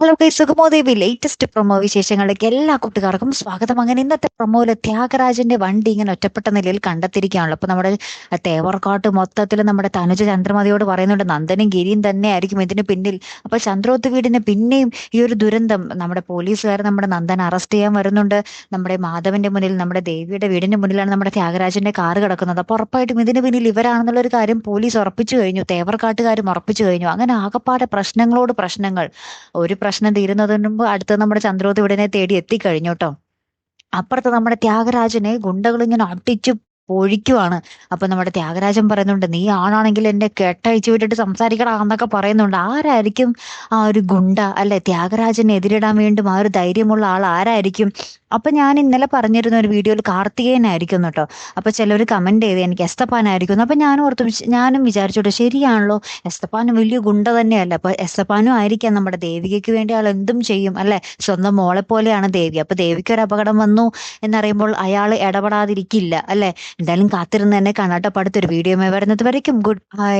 Hello guys സുഗമോദേവി latest promo വിശേഷങ്ങളിലേക്ക് എല്ലാ കൂട്ടുകാർക്കും സ്വാഗതം. അങ്ങനെ ഇന്നത്തെ പ്രൊമോയിൽ ത്യാഗരാജന്റെ വണ്ടി ഇങ്ങനെ ഒറ്റപ്പെട്ട നിലയിൽ കണ്ടെത്തിയിരിക്കുകയാണല്ലോ. അപ്പൊ നമ്മുടെ തേവർക്കാട്ട് മൊത്തത്തിൽ നമ്മുടെ തനുജ ചന്ദ്രമതിയോട് പറയുന്നുണ്ട് നന്ദനും ഗിരിയും തന്നെ ആയിരിക്കും ഇതിന് പിന്നിൽ. അപ്പൊ ചന്ദ്രോത്ത് വീടിന് പിന്നെയും ഈ ഒരു ദുരന്തം നമ്മുടെ പോലീസുകാർ നമ്മുടെ നന്ദൻ അറസ്റ്റ് ചെയ്യാൻ വരുന്നുണ്ട്. നമ്മുടെ മാധവന്റെ മുന്നിൽ നമ്മുടെ ദേവിയുടെ വീടിന്റെ മുന്നിലാണ് നമ്മുടെ ത്യാഗരാജന്റെ കാർ കിടക്കുന്നത്. അപ്പൊ ഉറപ്പായിട്ടും ഇതിന് പിന്നിൽ ഇവരാണെന്നുള്ള ഒരു കാര്യം പോലീസ് ഉറപ്പിച്ചു കഴിഞ്ഞു തേവർക്കാട്ടുകാരും ഉറപ്പിച്ചു കഴിഞ്ഞു. അങ്ങനെ ആകപ്പാടെ പ്രശ്നങ്ങളോട് പ്രശ്നങ്ങൾ. ഒരു പ്രശ്നം തീരുന്നതിന് മുമ്പ് അടുത്ത് നമ്മുടെ ചന്ദ്രോത്ത് ഇവിടനെ തേടി എത്തിക്കഴിഞ്ഞു കേട്ടോ. അപ്പുറത്ത് നമ്മുടെ ത്യാഗരാജനെ ഗുണ്ടകൾ ഇങ്ങനെ പൊഴിക്കുവാണ്. അപ്പൊ നമ്മുടെ ത്യാഗരാജൻ പറയുന്നുണ്ട് നീ ആണാണെങ്കിൽ എന്നെ കെട്ടയച്ചു വിട്ടിട്ട് സംസാരിക്കടാ എന്നൊക്കെ പറയുന്നുണ്ട്. ആരായിരിക്കും ആ ഒരു ഗുണ്ട? അല്ലെ ത്യാഗരാജനെ എതിരിടാൻ വേണ്ടും ആ ഒരു ധൈര്യമുള്ള ആൾ ആരായിരിക്കും? അപ്പൊ ഞാൻ ഇന്നലെ പറഞ്ഞിരുന്ന ഒരു വീഡിയോയിൽ കാർത്തികേയനായിരിക്കും കേട്ടോ. അപ്പൊ ചിലർ കമന്റ് ചെയ്ത് എനിക്ക് എസ്തപ്പാനായിരിക്കും അപ്പൊ ഞാനും ഓർത്തു ഞാനും വിചാരിച്ചോട്ടെ ശരിയാണല്ലോ. എസ്തപ്പാനും വലിയ ഗുണ്ട തന്നെയല്ല. അപ്പൊ എസ്തപ്പാനും ആയിരിക്കാം നമ്മുടെ ദേവികയ്ക്ക് വേണ്ടി ആൾ എന്തും ചെയ്യും അല്ലെ? സ്വന്തം മോളെ പോലെയാണ് ദേവി. അപ്പൊ ദേവിക്ക് ഒരു അപകടം വന്നു എന്നറിയുമ്പോൾ അയാൾ ഇടപെടാതിരിക്കില്ല അല്ലെ? എന്തായാലും കാത്തിരുന്ന് തന്നെ കാണാട്ടോ. അടുത്തൊരു വീഡിയോ വരുന്നത് വരയ്ക്കും. Good bye